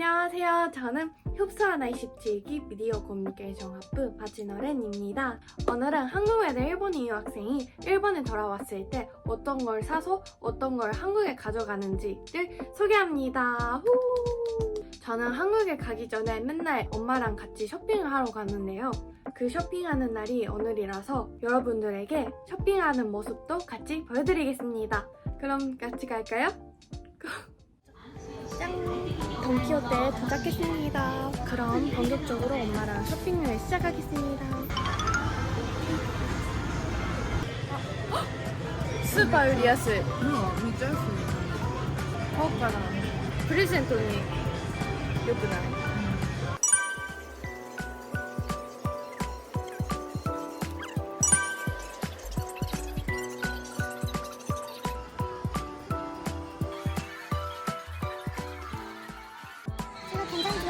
안녕하세요. 저는 흡수하나 27기 미디어 커뮤니케이션 학부 바지너렌입니다. 오늘은 한국 애들 일본인 유학생이 일본에 돌아왔을 때 어떤 걸 사서 어떤 걸 한국에 가져가는지를 소개합니다. 후! 저는 한국에 가기 전에 맨날 엄마랑 같이 쇼핑을 하러 갔는데요. 그 쇼핑하는 날이 오늘이라서 여러분들에게 쇼핑하는 모습도 같이 보여드리겠습니다. 그럼 같이 갈까요? 짠! 돈키호테에 도착했습니다. 그럼 본격적으로 엄마랑 쇼핑을 시작하겠습니다. 스ーパーより安い。うん、めっちゃ安い。買おうかな。プレゼントに良くない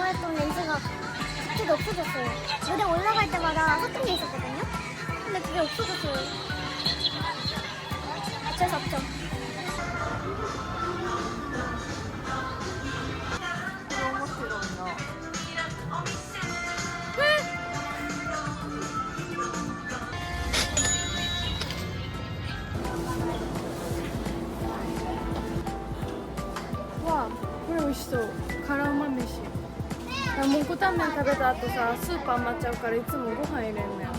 했던 렌즈가 갑자기 없어졌어요. 무대 올라갈 때마다 샀던 게 있었거든요. 근데 그게 없어졌어요. 어쩔 수 없죠. タンメン食べた後さ、スーパー余っちゃうからいつもご飯入れんのよ。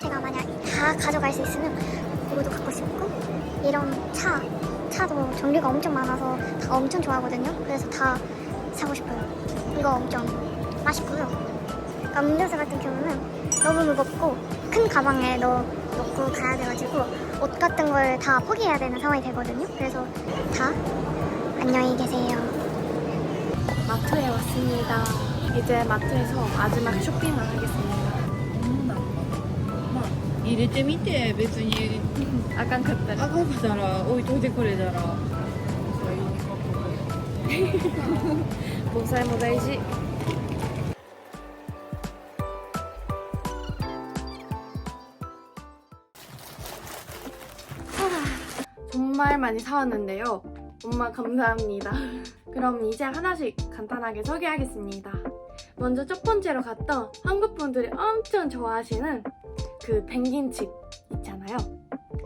제가 만약 다 가져갈 수 있으면 이것도 갖고 싶고 이런 차 차도 종류가 엄청 많아서 다 엄청 좋아하거든요. 그래서 다 사고 싶어요. 이거 엄청 맛있고요. 그러니까 음료수 같은 경우는 너무 무겁고 큰 가방에 넣, 넣고 가야 돼가지고 옷 같은 걸 다 포기해야 되는 상황이 되거든요. 그래서 다 안녕히 계세요. 마트에 왔습니다. 이제 마트에서 마지막 쇼핑을 하겠습니다. まあ、入れてみて、別に 아깐 그때 赤かったら置いといてくれたら。いいか 몸살 모자이지. 정말 많이 사왔는데요. 엄마 감사합니다. 그럼 이제 하나씩 간단하게 소개하겠습니다. 먼저 첫 번째로 갔던 한국 분들이 엄청 좋아하시는 그 펭귄칩 있잖아요.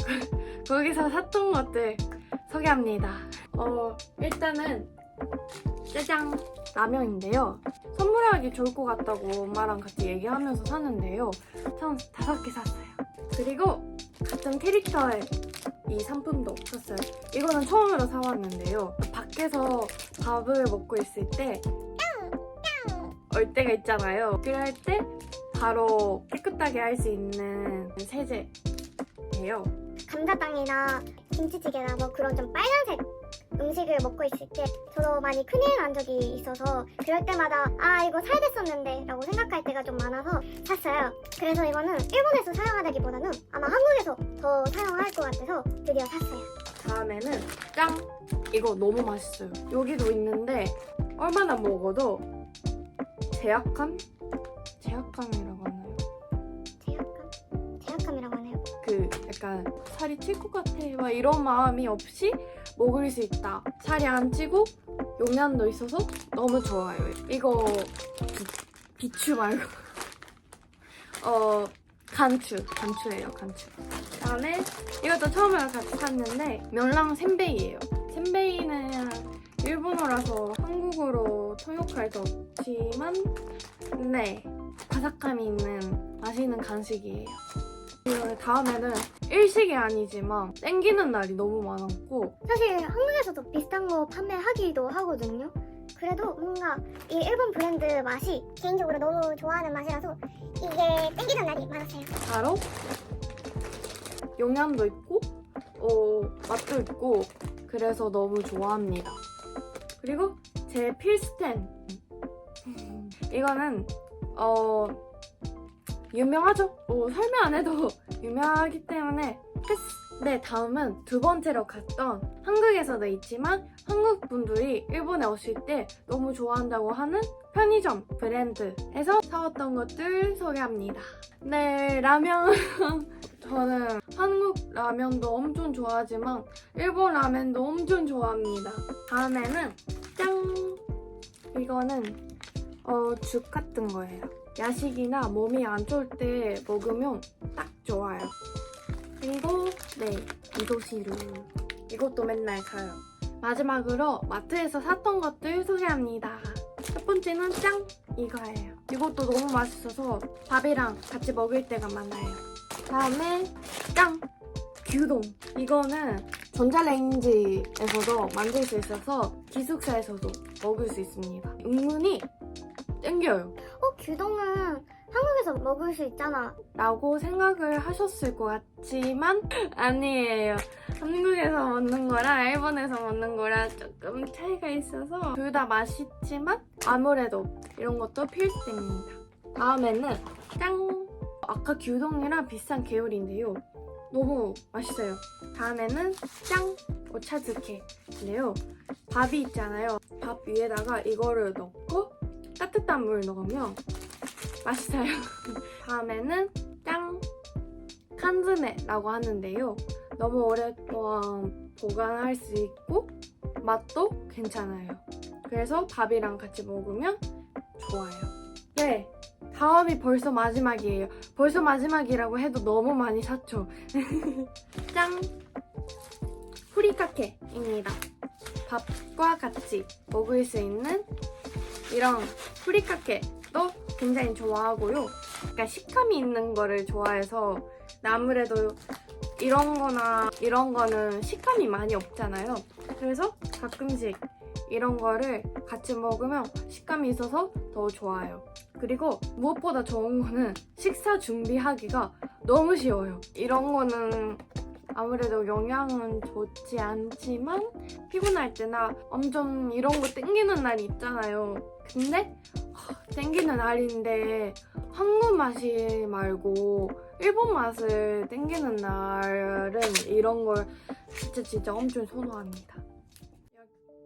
거기서 샀던 것들 소개합니다. 어, 일단은 짜장 라면인데요. 선물하기 좋을 것 같다고 엄마랑 같이 얘기하면서 샀는데요. 전 다섯 개 샀어요. 그리고 같은 캐릭터의 이 상품도 샀어요. 이거는 처음으로 사왔는데요. 밖에서 밥을 먹고 있을 때 얼 때가 있잖아요. 그럴 때 바로 깨끗하게 할 수 있는 세제예요. 감자탕이나 김치찌개나 뭐 그런 좀 빨간색 음식을 먹고 있을 때 저도 많이 큰일 난 적이 있어서 그럴 때마다 아 이거 사야 됐었는데 라고 생각할 때가 좀 많아서 샀어요 그래서 이거는 일본에서 사용하다기보다는 아마 한국에서 더 사용할 것 같아서 드디어 샀어요 다음에는 짱! 이거 너무 맛있어요. 여기도 있는데 얼마나 먹어도 제약감? 제약감이라고 하나요? 제약감? 제약감이라고 하네요 그 약간 살이 찔 것 같아 막 이런 마음이 없이 먹을 수 있다. 살이 안 찌고 용량도 있어서 너무 좋아요. 이거 비, 비추 말고 어 간추 간추예요 간추. 그다음에 이것도 처음으로 같이 샀는데 명랑 샌베이예요. 샌베이는 일본어라서 한국어로 통역할 수 없지만 네 바삭함이 있는 맛있는 간식이에요. 다음에는 일식이 아니지만 땡기는 날이 너무 많았고 사실 한국에서도 비슷한 거 판매하기도 하거든요. 그래도 뭔가 이 일본 브랜드 맛이 개인적으로 너무 좋아하는 맛이라서 이게 땡기는 날이 많았어요. 바로 영양도 있고 어, 맛도 있고 그래서 너무 좋아합니다. 그리고 제 필스텐. 이거는 어 유명하죠? 어, 설명 안 해도 유명하기 때문에 패스. 네, 다음은 두 번째로 갔던 한국에서도 있지만 한국 분들이 일본에 오실 때 너무 좋아한다고 하는 편의점 브랜드에서 사왔던 것들 소개합니다. 네, 라면 저는 한국 라면도 엄청 좋아하지만 일본 라면도 엄청 좋아합니다. 다음에는 짠! 이거는 어, 죽 같은 거예요. 야식이나 몸이 안 좋을 때 먹으면 딱 좋아요. 그리고 네, 미소시루. 이것도 맨날 사요. 마지막으로 마트에서 샀던 것들 소개합니다. 첫 번째는 짱! 이거예요. 이것도 너무 맛있어서 밥이랑 같이 먹을 때가 많아요. 다음에 짱! 규동. 이거는 전자레인지에서도 만들 수 있어서 기숙사에서도 먹을 수 있습니다. 은근히 땡겨요. 어 규동은 한국에서 먹을 수 있잖아. 라고 생각을 하셨을 것 같지만 아니에요. 한국에서 먹는 거랑 일본에서 먹는 거랑 조금 차이가 있어서 둘 다 맛있지만 아무래도 이런 것도 필수입니다. 다음에는 짱! 아까 규동이랑 비슷한 계열인데요. 너무 맛있어요. 다음에는 짱! 오차즈케인데요. 밥이 있잖아요. 밥 위에다가 이거를 넣고 따뜻한 물 넣으면 맛있어요. 다음에는 짱! 칸즈네라고 하는데요. 너무 오랫동안 보관할 수 있고 맛도 괜찮아요. 그래서 밥이랑 같이 먹으면 좋아요. 네, 다음이 벌써 마지막이에요. 벌써 마지막이라고 해도 너무 많이 샀죠. 짱! 후리카케입니다. 밥과 같이 먹을 수 있는 이런 후리카케도 굉장히 좋아하고요. 그러니까 식감이 있는 거를 좋아해서 아무래도 이런 거나 이런 거는 식감이 많이 없잖아요. 그래서 가끔씩 이런 거를 같이 먹으면 식감이 있어서 더 좋아요. 그리고 무엇보다 좋은 거는 식사 준비하기가 너무 쉬워요. 이런 거는 아무래도 영양은 좋지 않지만 피곤할 때나 엄청 이런 거 땡기는 날이 있잖아요. 근데 하, 땡기는 날인데 한국 맛이 말고 일본 맛을 땡기는 날은 이런 걸 진짜 진짜 엄청 선호합니다.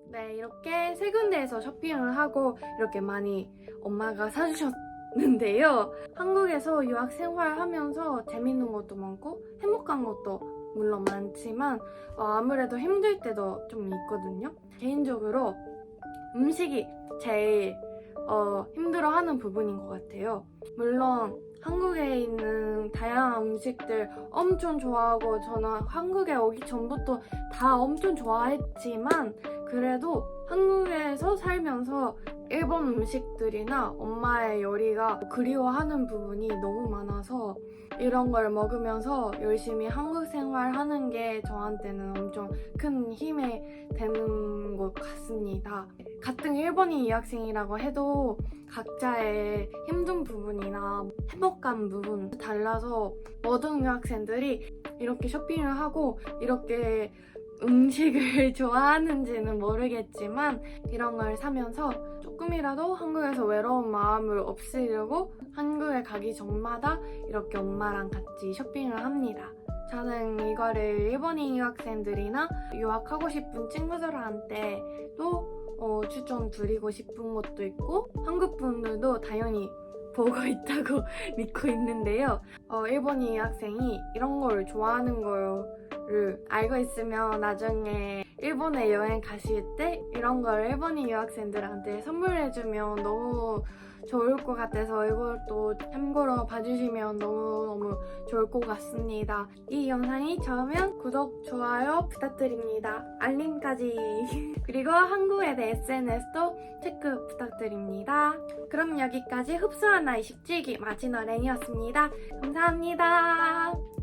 네, 이렇게 세 군데에서 쇼핑을 하고 이렇게 많이 엄마가 사주셨는데요. 한국에서 유학 생활하면서 재밌는 것도 많고 행복한 것도 물론 많지만 어, 아무래도 힘들 때도 좀 있거든요. 개인적으로 음식이 제일 어, 힘들어하는 부분인 것 같아요. 물론 한국에 있는 다양한 음식들 엄청 좋아하고 저는 한국에 오기 전부터 다 엄청 좋아했지만 그래도 한국에서 살면서 일본 음식들이나 엄마의 요리가 그리워하는 부분이 너무 많아서 이런 걸 먹으면서 열심히 한국 생활하는 게 저한테는 엄청 큰 힘이 되는 것 같습니다. 같은 일본인 유학생이라고 해도 각자의 힘든 부분이나 행복한 부분 달라서 모든 유학생들이 이렇게 쇼핑을 하고 이렇게 음식을 좋아하는지는 모르겠지만 이런 걸 사면서 조금이라도 한국에서 외로운 마음을 없애려고 한국에 가기 전마다 이렇게 엄마랑 같이 쇼핑을 합니다. 저는 이거를 일본인 유학생들이나 유학하고 싶은 친구들한테도 어, 추천 드리고 싶은 것도 있고 한국 분들도 당연히 보고 있다고 믿고 있는데요. 어, 일본인 유학생이 이런 걸 좋아하는 거 를 알고 있으면 나중에 일본에 여행 가실 때 이런 걸 일본인 유학생들한테 선물해주면 너무 좋을 것 같아서 이것도 참고로 봐주시면 너무너무 좋을 것 같습니다. 이 영상이 좋으면 구독, 좋아요 부탁드립니다. 알림까지. 그리고 한국에 대해 SNS도 체크 부탁드립니다. 그럼 여기까지 흡수한 나이 17기 마지노랭이었습니다. 감사합니다.